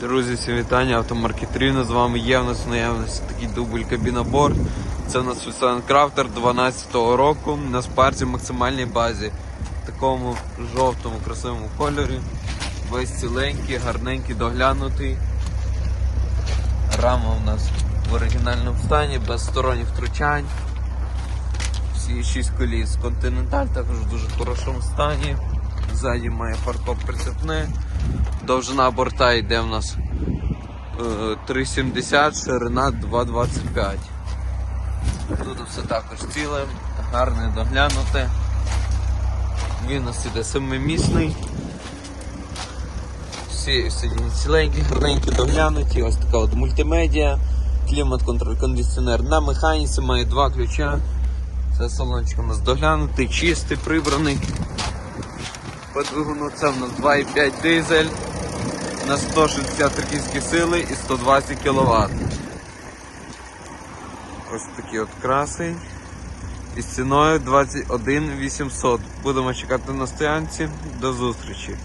Друзі, всім вітання, автомаркетрівна з вами є. У нас в наявності такий дубль кабіноборд. Це у нас Volkswagen Crafter 12-го року на спарці максимальній базі. В такому жовтому красивому кольорі. Весь ціленький, гарненький, доглянутий. Рама у нас в оригінальному стані, без сторонніх втручань. Всі 6 коліс. Континенталь також в дуже хорошому стані. Ззаді має фаркоп прицепне. Довжина борта йде в нас е, 3,70, ширина 2,25. Тут все також ціле, гарне доглянуте. Він у нас іде семимісний. Всі сидіння ціленькі, гарненькі доглянуті. Ось така от мультимедіа, клімат-контроль, кондиціонер на механіці, має два ключа. Це салончик у нас доглянутий, чистий, прибраний. По це в нас 2,5 дизель на 160 кінські сили і 120 кВт. Ось такі от краси. Із ціною 21 800. Будемо чекати на стоянці. До зустрічі.